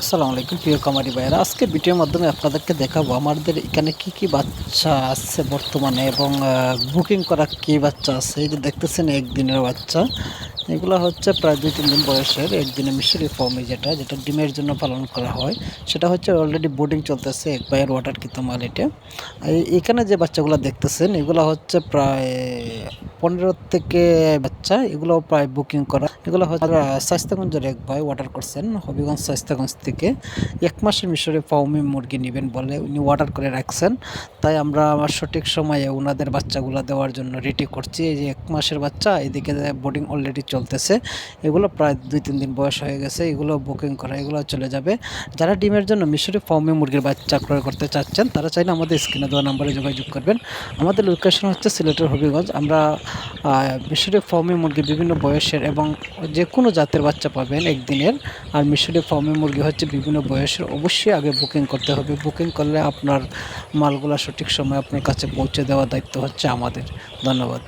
আসসালামু আলাইকুম, প্রিয় কামারি ভাইয়েরা। আজকে ভিডিওর মাধ্যমে আপনাদেরকে দেখাবো আমাদের এখানে কি কি বাচ্চা আছে বর্তমানে এবং বুকিং করা কি বাচ্চা আছে। এই যে দেখতেছেন একদিনের বাচ্চা। এগুলো হচ্ছে প্রায় দুই, তিন দিন বয়সের একদিনে মিশরি ফর্মে যেটা যেটা ডিমের জন্য পালন করা হয়। সেটা হচ্ছে অলরেডি বোর্ডিং চলতেছে এক বাইয়ের ওয়াটার কিতো মাল এটা। আর এখানে যে বাচ্চাগুলো দেখতেছেন, এগুলো হচ্ছে প্রায় পনেরো থেকে বাচ্চা এগুলো প্রায় বুকিং করা। এগুলো হচ্ছে স্বাস্থ্যগঞ্জের এক ভাই অর্ডার করছেন, হবিগঞ্জ স্বাস্থ্যগঞ্জ থেকে, এক মাসের মিশরে ফাউমি মুরগি নেবেন বলে উনি অর্ডার করে রাখছেন। তাই আমরা আমার সঠিক সময়ে ওনাদের বাচ্চাগুলো দেওয়ার জন্য রেডি করছি। এই যে এক মাসের বাচ্চা, এদিকে বোর্ডিং অলরেডি চলতেছে। এগুলো প্রায় দুই, তিন দিন বয়স হয়ে গেছে, এগুলো বুকিং করা, এগুলো চলে যাবে। যারা ডিমের জন্য মিশরি ফার্মে মুরগির বাচ্চা ক্রয় করতে চাচ্ছেন, তারা চাইলে আমাদের স্ক্রিনে দেওয়া নাম্বারে যোগাযোগ করবেন। আমাদের লোকেশন হচ্ছে সিলেটের হবিগঞ্জ। আমরা মিশরি ফার্মে মুরগি বিভিন্ন বয়সের এবং যে কোনো জাতের বাচ্চা পাবেন একদিনের। আর মিশরি ফার্মে মুরগি হচ্ছে বিভিন্ন বয়সের, অবশ্যই আগে বুকিং করতে হবে। বুকিং করলে আপনার মালগুলো সঠিক সময় আপনার কাছে পৌঁছে দেওয়ার দায়িত্ব হচ্ছে আমাদের। ধন্যবাদ।